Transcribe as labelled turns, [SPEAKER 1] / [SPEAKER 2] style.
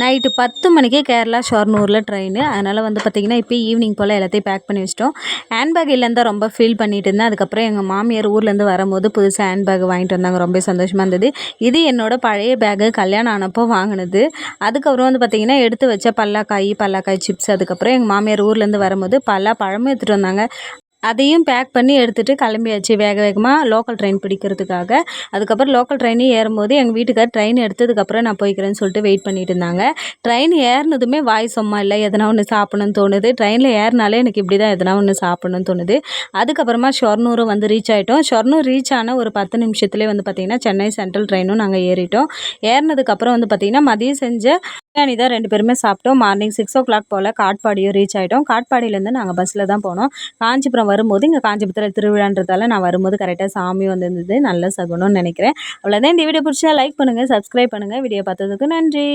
[SPEAKER 1] Night பத்து மணிக்கு Kerala ஷொர்ணூரில் train அதனால் வந்து பார்த்திங்கன்னா இப்போ ஈவினிங் போல் எல்லாத்தையும் பேக் பண்ணி வச்சிட்டோம். ஹேண்ட்பேக் இல்லைன்னு தான் ரொம்ப ஃபீல் பண்ணிட்டு இருந்தேன். அதுக்கப்புறம் எங்கள் மாமியார் ஊர்லேருந்து வரும்போது புதுசாக ஹேண்ட்பேக் வாங்கிட்டு வந்தாங்க. ரொம்ப சந்தோஷமாக இருந்தது. இது என்னோட பழைய பேக்கு கல்யாணம் ஆனப்போ வாங்கினது. அதுக்கப்புறம் வந்து பார்த்திங்கன்னா எடுத்து வச்ச பல்லாக்காய் பல்லாக்காய் சிப்ஸ் அதுக்கப்புறம் எங்கள் மாமியார் ஊர்லேருந்து வரும்போது பல்லா பழமும் எடுத்துகிட்டு வந்தாங்க. அதையும் பேக் பண்ணி எடுத்துகிட்டு கிளம்பியாச்சு வேக வேகமாக லோக்கல் ட்ரெயின் பிடிக்கிறதுக்காக. அதுக்கப்புறம் லோக்கல் ட்ரெயினே ஏறும்போது எங்கள் வீட்டுக்கார் ட்ரெயின் எடுத்ததுக்கப்புறம் நான் போய்க்கிறேன்னு சொல்லிட்டு வெயிட் பண்ணிட்டு இருந்தாங்க. ட்ரெயின் ஏறினதுமே வாய் சும்மா இல்லை எதனா ஒன்று சாப்பிடணும்னு தோணுது. ட்ரெயினில் ஏறினாலே எனக்கு இப்படி தான் எதனா ஒன்று சாப்பிடணும்னு தோணுது. அதுக்கப்புறமா ஷொர்ணூரும் வந்து ரீச் ஆகிட்டோம் ஷொர்னூர் ரீச் ஆன ஒரு பத்து நிமிஷத்துலேயே வந்து பார்த்திங்கன்னா சென்னை சென்ட்ரல் ட்ரெயினும் நாங்கள் ஏறிட்டோம். ஏறினதுக்கப்புறம் வந்து பார்த்திங்கன்னா மதியம் செஞ்ச பிரியாணி தான் ரெண்டு பேருமே சாப்பிட்டோம். மார்னிங் சிக்ஸ் ஓ கிளாக் போல் காட்பாடியும் ரீச் ஆகிட்டோம் காட்பாடியிலேருந்து நாங்கள் பஸ்ஸில் தான் போனோம். காஞ்சிபுரம் வரும்போது இங்கே காஞ்சிபுரத்தில் திருவிழான்றதால நான் வரும்போது கரெக்டாக சாமி வந்திருந்தது. நல்ல சகுனம்னு நினைக்கிறேன். அவ்வளோதான் இந்த வீடியோ பிடிச்சா லைக் பண்ணுங்கள் சப்ஸ்கிரைப் பண்ணுங்கள் வீடியோ பார்த்ததுக்கு நன்றி.